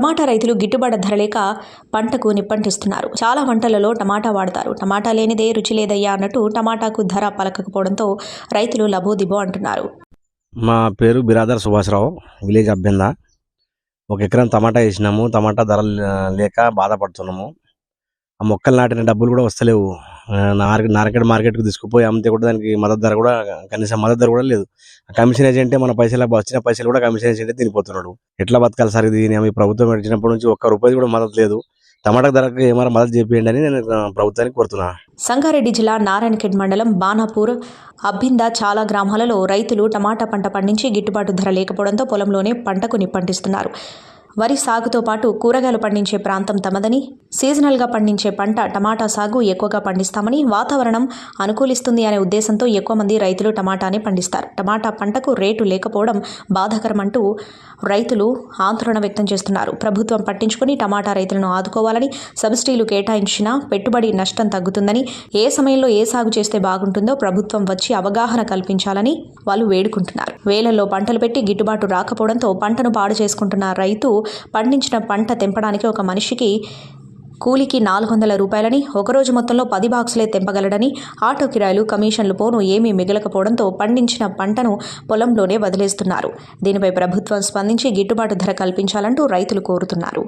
టమాటా రైతులు గిట్టుబాటు ధర లేక పంటకు నిప్పంటిస్తున్నారు. చాలా వంటలలో టమాటా వాడతారు. టమాటా లేనిదే రుచి లేదయ్యా అన్నట్టు టమాటాకు ధర పలకకపోవడంతో రైతులు లబోదిబో అంటున్నారు. మా పేరు బిరాదర్ సుభాష్రావు విలేజ్ అభ్యంద ఒక ఎకరం టమాటా వేసినాము. టమాటా ధరలు లేక బాధపడుతున్నాము. ఆ మొక్కలు నాటిన డబ్బులు కూడా వస్తలేవు. ఆ, నార్ మార్కెట్కి తీసుకుపోయి అమ్మితే కూడా దానికి మద్దతు ధర కూడా కనీసం మద్దతు ధర కూడా లేదు. కమిషన్ ఏజెంటే మన పైసలు వచ్చిన పైసలు కూడా కమిషన్ ఏజెంటే తినిపోతున్నాడు. ఎట్లా బతకాలి సార్ ఇది? ఈ ప్రభుత్వం వచ్చినప్పటి నుంచి ఒక్క రూపాయి కూడా మద్దతు లేదు. టమాటా ధరకు ఏమైనా మద్దతు చేపియండి అని నేను ప్రభుత్వానికి కోరుతున్నా. సంగారెడ్డి జిల్లా నారాయణఖేడ్ మండలం బానాపూర్ అబ్బింద చాలా గ్రామాలలో రైతులు టమాటా పంట పండించి గిట్టుబాటు ధర లేకపోవడంతో పొలంలోనే పంటకు నిప్పంటిస్తున్నారు. వరి సాగుతో పాటు కూరగాయలు పండించే ప్రాంతం తమదని సీజనల్గా పండించే పంట టమాటా సాగు ఎక్కువగా పండిస్తామని వాతావరణం అనుకూలిస్తుంది అనే ఉద్దేశంతో ఎక్కువ మంది రైతులు టమాటానే పండిస్తారు. టమాటా పంటకు రేటు లేకపోవడం బాధాకరమంటూ రైతులు ఆందోళన వ్యక్తం చేస్తున్నారు. ప్రభుత్వం పట్టించుకుని టమాటా రైతులను ఆదుకోవాలని సబ్సిడీలు కేటాయించినా పెట్టుబడి నష్టం తగ్గుతుందని ఏ సమయంలో ఏ సాగు చేస్తే బాగుంటుందో ప్రభుత్వం వచ్చి అవగాహన కల్పించాలని వాళ్ళు వేడుకుంటున్నారు. వేలల్లో పంటలు పెట్టి గిట్టుబాటు రాకపోవడంతో పంటను పాడు చేసుకుంటున్న రైతు పండించిన పంట తెంపడానికి ఒక మనిషికి కూలికి నాలుగు వందల రూపాయలని ఒకరోజు మొత్తంలో పది బాక్సులే తెంపగలడని ఆటో కిరాయిలు కమిషన్లు పోను ఏమీ మిగలకపోవడంతో పండించిన పంటను పొలంలోనే వదిలేస్తున్నారు. దీనిపై ప్రభుత్వం స్పందించి గిట్టుబాటు ధర కల్పించాలంటూ రైతులు కోరుతున్నారు.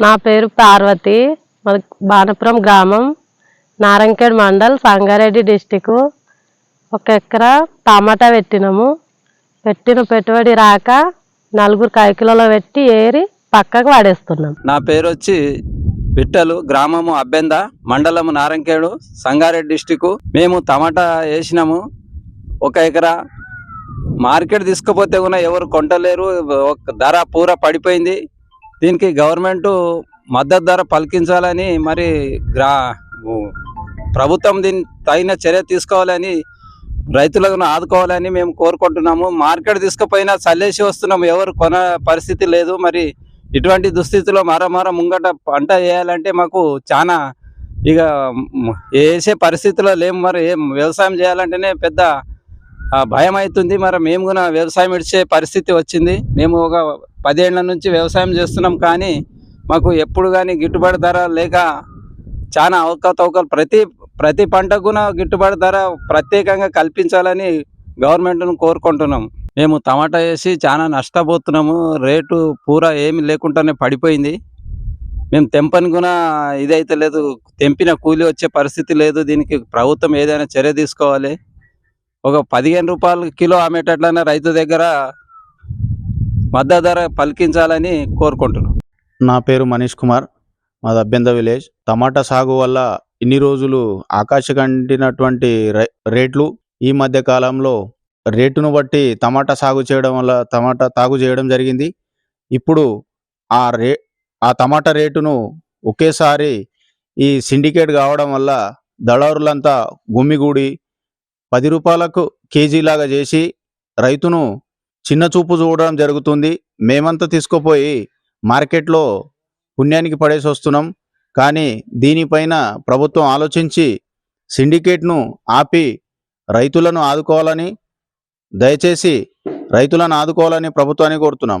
నా పేరు పార్వతి మన బాణపురం గ్రామం నారంకేడ్ మండల్ సంగారెడ్డి డిస్టిక్ ఒక ఎకరా టమాటా పెట్టినాము. పెట్టిన పెట్టుబడి రాక నలుగురు కైకిలలో పెట్టి ఏరి పక్కకు వాడేస్తున్నాం నా పేరు వచ్చి విట్టలు గ్రామము అబ్బెంద మండలము నారంకేడు సంగారెడ్డి డిస్టిక్ మేము టమాటా వేసినాము ఒక ఎకరా మార్కెట్ తీసుకుపోతే కూడా ఎవరు కొంటలేరు. ఒక ధర పూర పడిపోయింది. దీనికి గవర్నమెంట్ మద్దతు ధర పలికించాలని మరి గ్రా ప్రభుత్వం దీని తగిన చర్య తీసుకోవాలని రైతులను ఆదుకోవాలని మేము కోరుకుంటున్నాము. మార్కెట్ తీసుకుపోయినా చల్లేసి వస్తున్నాము. ఎవరు కొన పరిస్థితి లేదు. మరి ఇటువంటి దుస్థితిలో మరమర ముంగట పంట వేయాలంటే మాకు చాలా ఇక వేసే పరిస్థితిలో లేము. మరి ఏం వ్యవసాయం చేయాలంటేనే పెద్ద భయం అవుతుంది మరి మేము కూడా వ్యవసాయం ఇచ్చే పరిస్థితి వచ్చింది. మేము ఒక పదేళ్ళ నుంచి వ్యవసాయం చేస్తున్నాం కానీ మాకు ఎప్పుడు కానీ గిట్టుబాటు ధర లేక చాలా అవకతవకలు. ప్రతి ప్రతి పంటకున గిట్టుబాటు ధర ప్రత్యేకంగా కల్పించాలని గవర్నమెంట్ను కోరుకుంటున్నాం. మేము టమాటా వేసి చాలా నష్టపోతున్నాము. రేటు పూరా ఏమి లేకుండానే పడిపోయింది. మేము తెంపని కూడా ఇదైతే లేదు. తెంపిన కూలి వచ్చే పరిస్థితి లేదు. దీనికి ప్రభుత్వం ఏదైనా చర్య తీసుకోవాలి. ఒక పదిహేను రూపాయలు కిలో అమ్మేటట్లనే రైతు దగ్గర మద్దతు ధర పలికించాలని కోరుకుంటున్నాం. నా పేరు మనీష్ కుమార్. మాది అభ్యంత విలేజ్. టమాటా సాగు వల్ల ఇన్ని రోజులు ఆకాశకంటినటువంటి రేట్లు ఈ మధ్య కాలంలో రేటును బట్టి టమాటా సాగు చేయడం వల్ల టమాటా తాగు చేయడం జరిగింది. ఇప్పుడు ఆ రే ఆ టమాటా రేటును ఒకేసారి ఈ సిండికేట్ కావడం వల్ల దళారులంతా గుమ్మిగూడి పది రూపాయలకు కేజీలాగా చేసి రైతును చిన్న చూపు చూడడం జరుగుతుంది. మేమంతా తీసుకుపోయి మార్కెట్లో పుణ్యానికి పడేసి వస్తున్నాం. కానీ దీనిపైన ప్రభుత్వం ఆలోచించి సిండికేట్ను ఆపి రైతులను ఆదుకోవాలని దయచేసి రైతులను ఆదుకోవాలని ప్రభుత్వాన్ని కోరుతున్నాం.